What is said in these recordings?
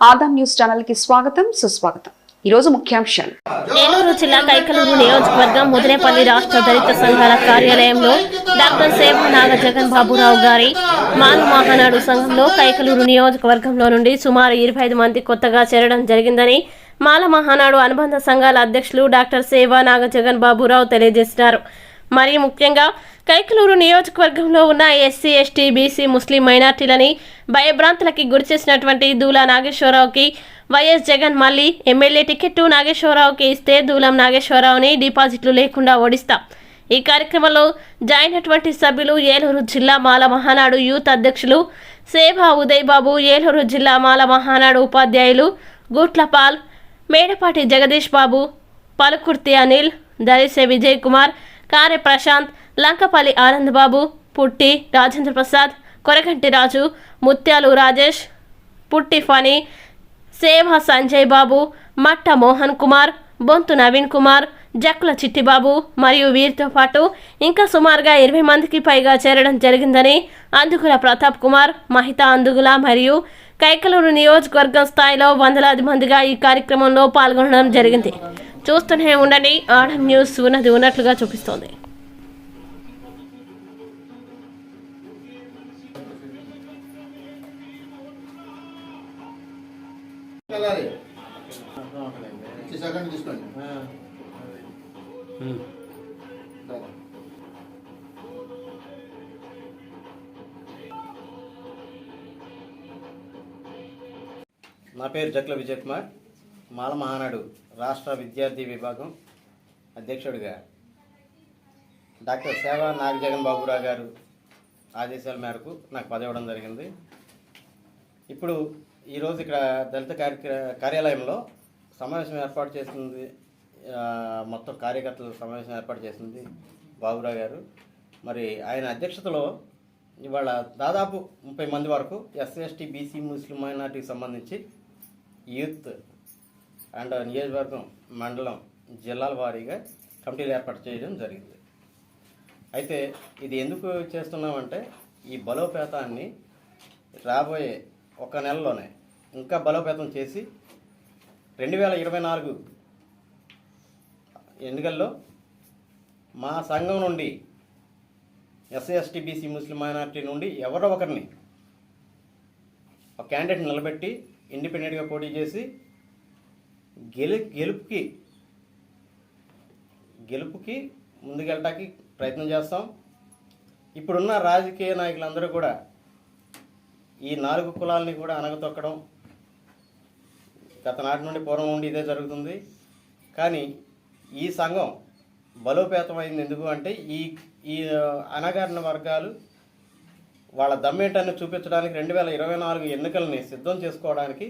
Adam news ఛానల్కి స్వాగతం సుస్వాగతం. ఈ రోజు ముఖ్యాంశాలు. ఏలూరు జిల్లా కైకలూరు నియోజకవర్గం ముదినేపల్లి రాష్ట్ర దళిత సంఘాల కార్యాలయంలో డాక్టర్ సేవ నాగ జగన్ బాబురావు గారి మాను మహానాడు సంఘంలో కైకలూరు నియోజకవర్గంలో నుండి సుమారు ఇరవై ఐదు మంది కొత్తగా చేరడం జరిగిందని మాల మహానాడు అనుబంధ సంఘాల అధ్యక్షులు డాక్టర్ సేవా నాగ జగన్ బాబురావు తెలియజేసినారు. మరి ముఖ్యంగా కైకలూరు నియోజకవర్గంలో ఉన్న ఎస్సీ ఎస్టీ బీసీ ముస్లిం మైనార్టీలని భయభ్రాంతులకి గురి చేసినటువంటి దూలా నాగేశ్వరరావుకి వైఎస్ జగన్ మళ్ళీ ఎమ్మెల్యే టికెట్ నాగేశ్వరరావుకి ఇస్తే దూలం నాగేశ్వరరావుని డిపాజిట్లు లేకుండా ఓడిస్తాం. ఈ కార్యక్రమంలో జాయిన్ సభ్యులు ఏలూరు జిల్లా మాల మహానాడు యూత్ అధ్యక్షులు సేవా ఉదయ్ బాబు ఏలూరు జిల్లా మాల మహానాడు ఉపాధ్యాయులు గుట్లపాల్ మేడపాటి జగదీష్ బాబు పలుకుర్తి అనిల్ దరిసె విజయ్ కుమార్ కారె ప్రశాంత్ లంకపల్లి ఆనంద్ బాబు పుట్టి రాజేంద్ర ప్రసాద్ కొరగంటి రాజు ముత్యాలు రాజేష్ పుట్టి ఫణి సేవ సంజయ్ బాబు మట్ట మోహన్ కుమార్ బొంతు నవీన్ కుమార్ జక్కుల చిట్టిబాబు మరియు వీరితో పాటు ఇంకా సుమారుగా ఇరవై మందికి పైగా చేరడం జరిగిందని అందుకుల ప్రతాప్ కుమార్ మహిత అందుగుల మరియు కైకలూరు నియోజకవర్గం స్థాయిలో వందలాది మందిగా ఈ కార్యక్రమంలో పాల్గొనడం జరిగింది. చూస్తూనే ఉండండి ఆడం న్యూస్ ఉన్నది ఉన్నట్లుగా చూపిస్తోంది. నా పేరు జక్ల విజయ్ కుమార్. మాల మహానాడు. రాష్ట్ర విద్యార్థి విభాగం అధ్యక్షుడిగా. డాక్టర్ సేవా నాగజగన్ బాబురావు గారు ఆదేశాల మేరకు నాకు పదవడం జరిగింది. ఇప్పుడు ఈరోజు ఇక్కడ దళిత కార్య కార్యాలయంలో సమావేశం ఏర్పాటు చేసింది మొత్తం కార్యకర్తల సమావేశం ఏర్పాటు చేసింది బాబురావు గారు. మరి ఆయన అధ్యక్షతలో ఇవాళ దాదాపు ముప్పై మంది వరకు ఎస్సీ ఎస్టీ బీసీ ముస్లిం మైనార్టీకి సంబంధించి యూత్ అండ్ నియోజకవర్గం మండలం జిల్లాల వారీగా కమిటీలు ఏర్పాటు చేయడం జరిగింది. అయితే ఇది ఎందుకు చేస్తున్నామంటే ఈ బలోపేతాన్ని రాబోయే ఒక నెలలోనే ఇంకా బలోపేతం చేసి రెండు వేల ఇరవై నాలుగు ఎన్నికల్లో మా సంఘం నుండి SC ST BC Muslim minority నుండి ఎవరో ఒకరిని ఒక క్యాండిడేట్ నిలబెట్టి ఇండిపెండెంట్గా పోటీ చేసి గెలు గెలుపుకి గెలుపుకి ముందుకెళ్ళటానికి ప్రయత్నం చేస్తాం. ఇప్పుడున్న రాజకీయ నాయకులందరూ కూడా ఈ నాలుగు కులాలని కూడా అనగతొక్కడం గత నాటి నుండి పూర్వం ఉండి ఇదే జరుగుతుంది. కానీ ఈ సంఘం బలోపేతమైంది ఎందుకు అంటే ఈ ఈ అనగారిన వర్గాలు వాళ్ళ దమ్మేంటని చూపించడానికి రెండు వేల ఇరవై నాలుగు ఎన్నికలని సిద్ధం చేసుకోవడానికి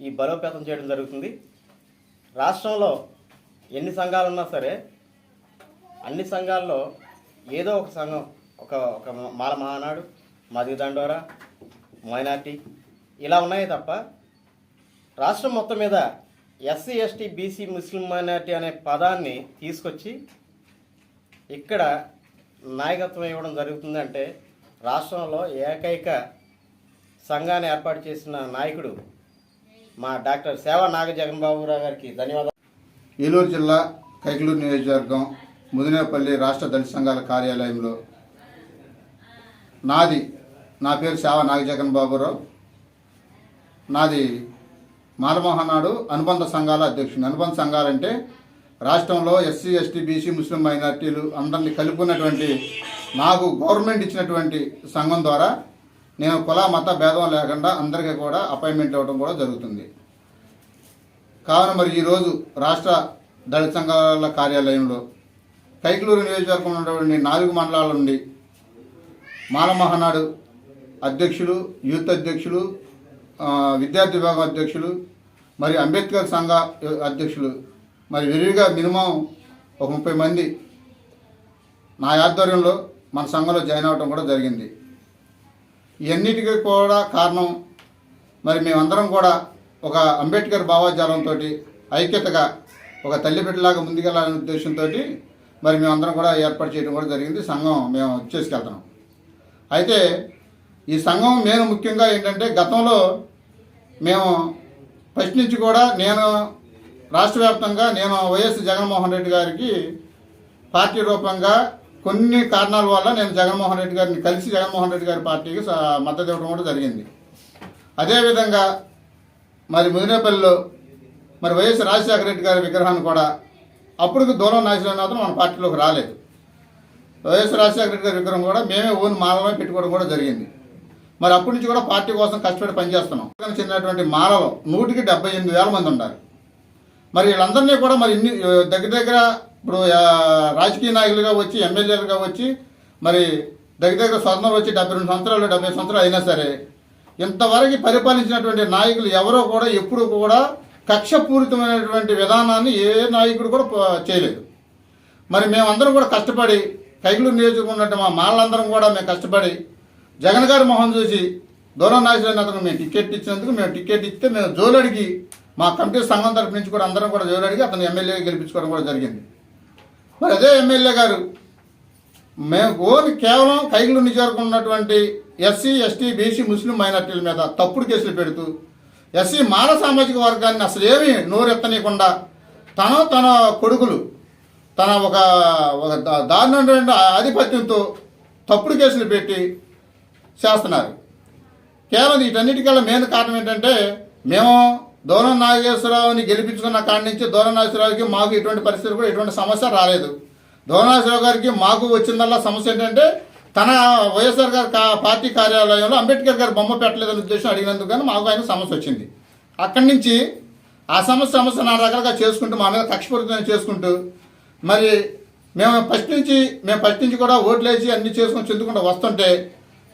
ఈ బలోపేతం చేయడం జరుగుతుంది. రాష్ట్రంలో ఎన్ని సంఘాలు ఉన్నా సరే అన్ని సంఘాల్లో ఏదో ఒక సంఘం ఒక ఒక మాల మహానాడు మది దండోరా మైనార్టీ ఇలా ఉన్నాయి తప్ప రాష్ట్రం మొత్తం మీద SC ST BC Muslim minority అనే పదాన్ని తీసుకొచ్చి ఇక్కడ నాయకత్వం ఇవ్వడం జరుగుతుందంటే రాష్ట్రంలో ఏకైక సంఘాన్ని ఏర్పాటు చేసిన నాయకుడు మా డాక్టర్ సేవా నాగ జగన్బాబురావు గారికి ధన్యవాదాలు. ఏలూరు జిల్లా కైకలూరు నియోజకవర్గం ముదినేపల్లి రాష్ట్ర దళిత సంఘాల కార్యాలయంలో నాది నా పేరు సేవ నాగజగన్ బాబురావు. నాది మాలమోహనాడు అనుబంధ సంఘాల అధ్యక్షుడు అనుబంధ సంఘాలంటే రాష్ట్రంలో ఎస్సీ ఎస్టీ బీసీ ముస్లిం మైనార్టీలు అందరినీ కలుపుకున్నటువంటి నాకు గవర్నమెంట్ ఇచ్చినటువంటి సంఘం ద్వారా నేను కుల మత భేదం లేకుండా అందరికీ కూడా అపాయింట్మెంట్ ఇవ్వడం కూడా జరుగుతుంది. కావున మరి ఈరోజు రాష్ట్ర దళిత సంఘాల కార్యాలయంలో కైకలూరు నియోజకవర్గంలో ఉన్నటువంటి నాలుగు మండలాల నుండి మాలమహనాడు అధ్యక్షులు యూత్ అధ్యక్షులు విద్యార్థి విభాగం అధ్యక్షులు మరి అంబేద్కర్ సంఘ అధ్యక్షులు మరి విరివిగా మినిమం ఒక ముప్పై మంది నా ఆధ్వర్యంలో మన సంఘంలో జాయిన్ అవ్వడం కూడా జరిగింది. ఇవన్నిటికీ కూడా కారణం మరి మేమందరం కూడా ఒక అంబేద్కర్ భావజాలంతో ఐక్యతగా ఒక తల్లి బిడ్డలాగా ముందుకెళ్ళాలనే ఉద్దేశంతో మరి మేమందరం కూడా ఏర్పాటు చేయడం కూడా జరిగింది. సంఘం మేము చేసుకెళ్తున్నాం అయితే ఈ సంఘం నేను ముఖ్యంగా ఏంటంటే గతంలో మేము ఫస్ట్ నుంచి కూడా నేను రాష్ట్ర వ్యాప్తంగా నేను వైఎస్ జగన్మోహన్ రెడ్డి గారికి పార్టీ రూపంగా కొన్ని కారణాల వల్ల నేను జగన్మోహన్ రెడ్డి గారిని కలిసి జగన్మోహన్ రెడ్డి గారి పార్టీకి మద్దతు ఇవ్వడం కూడా జరిగింది. అదేవిధంగా మరి ముదినేపల్లిలో మరి వైఎస్ రాజశేఖర రెడ్డి గారి విగ్రహాన్ని కూడా అప్పటికి దూరం నాశనం మాత్రం మన పార్టీలోకి రాలేదు. వైఎస్ రాజశేఖర రెడ్డి గారి విగ్రహం కూడా మేమే ఓన్ మాలమే పెట్టుకోవడం కూడా జరిగింది. మరి అప్పటి నుంచి కూడా పార్టీ కోసం కష్టపడి పనిచేస్తున్నాం. చెందినటువంటి మాలలో నూటికి డెబ్బై ఎనిమిది వేల మంది ఉన్నారు మరి వీళ్ళందరినీ కూడా మరి ఇన్ని దగ్గర దగ్గర ఇప్పుడు రాజకీయ నాయకులుగా వచ్చి ఎమ్మెల్యేలుగా వచ్చి మరి దగ్గర దగ్గర స్వర్ణం వచ్చి డెబ్బై రెండు సంవత్సరాలు డెబ్బై సంవత్సరాలు అయినా సరే ఇంతవరకు పరిపాలించినటువంటి నాయకులు ఎవరో కూడా ఎప్పుడు కూడా కక్షపూరితమైనటువంటి విధానాన్ని ఏ నాయకుడు కూడా చేయలేదు. మరి మేమందరం కూడా కష్టపడి కైగులూరు నియోజకవర్గం మా మాళ్ళందరం కూడా మేము కష్టపడి జగన్ గారి మొహం చూసి దూరం నాయకులైన అతను మేము టికెట్ ఇచ్చినందుకు మేము టికెట్ ఇస్తే మేము జోలడిగి మా కమిటీ సంఘం తరపు నుంచి కూడా అందరం కూడా జోలడిగి అతను ఎమ్మెల్యే గెలిపించుకోవడం కూడా జరిగింది. మరి అదే ఎమ్మెల్యే గారు మేము ఓన్ కేవలం కైగులు నియోజకవర్గం ఉన్నటువంటి ఎస్సీ ఎస్టీ బీసీ ముస్లిం మైనార్టీల మీద తప్పుడు కేసులు పెడుతూ ఎస్సీ మాల సామాజిక వర్గాన్ని అసలు ఏమీ నోరెత్తనీయకుండా తన తన కొడుకులు తన ఒక ఒక దారుణ ఆధిపత్యంతో తప్పుడు కేసులు పెట్టి చేస్తున్నారు. కేవలం వీటన్నిటికల్లా మెయిన్ కారణం ఏంటంటే మేము దూరం నాగేశ్వరరావుని గెలిపించుకున్న కాడి నుంచి దూరం నాగేశ్వరరావుకి మాకు ఎటువంటి పరిస్థితి కూడా ఎటువంటి సమస్య రాలేదు. దూరం నాగేశ్వరరావు గారికి మాకు వచ్చిందల్లా సమస్య ఏంటంటే తన వైఎస్ఆర్ గారి కా- పార్టీ కార్యాలయంలో అంబేద్కర్ గారి బొమ్మ పెట్టలేదనే ఉద్దేశం అడిగినందుకు కానీ మాకు ఆయన సమస్య వచ్చింది. అక్కడి నుంచి ఆ సమస్య సమస్య నా రకాలుగా చేసుకుంటూ మా మీద కక్షపూరితం చేసుకుంటూ మరి మేము ఫస్ట్ నుంచి మేము ఫస్ట్ నుంచి కూడా ఓట్లు వేసి అన్ని చేసుకొని చెందుకుంటూ వస్తుంటే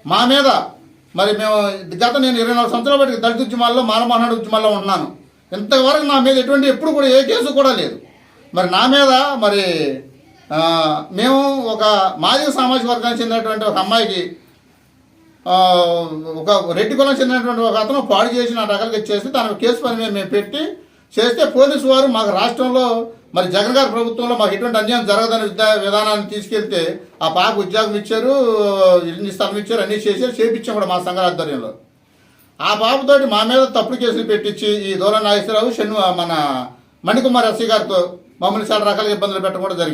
మా మీద మరి మేము గత నేను ఇరవై నాలుగు సంవత్సరాల బట్టి దళిత ఉద్యమాల్లో మానమానాడు ఉద్యమాల్లో ఉన్నాను ఇంతవరకు నా మీద ఎటువంటి ఎప్పుడు కూడా ఏ కేసు కూడా లేదు. మరి నా మీద మరి మేము ఒక మాదిక సామాజిక వర్గానికి చెందినటువంటి ఒక అమ్మాయికి ఒక రెడ్డి కులం చెందినటువంటి ఒక అతను పాడు చేసి నా రకాలుగా చేసి తన కేసు పని మేము పెట్టి చేస్తే పోలీసు వారు మాకు రాష్ట్రంలో మరి జగన్ గారి ప్రభుత్వంలో మాకు ఎటువంటి అన్యాయం జరగదని విధానాన్ని తీసుకెళ్తే ఆ పాప ఉద్యోగం ఇచ్చారు ఇన్ని స్థలం ఇచ్చారు అన్ని చేశారు చేపించాం కూడా మా సంఘ ఆధ్వర్యంలో. ఆ పాపతోటి మా మీద తప్పుడు కేసులు పెట్టించి ఈ దూరం నాగేశ్వరరావు శని మన మణికుమార్ ఎస్సీ గారితో మమ్మల్ని చాలా రకాల ఇబ్బందులు పెట్టడం కూడా జరిగింది.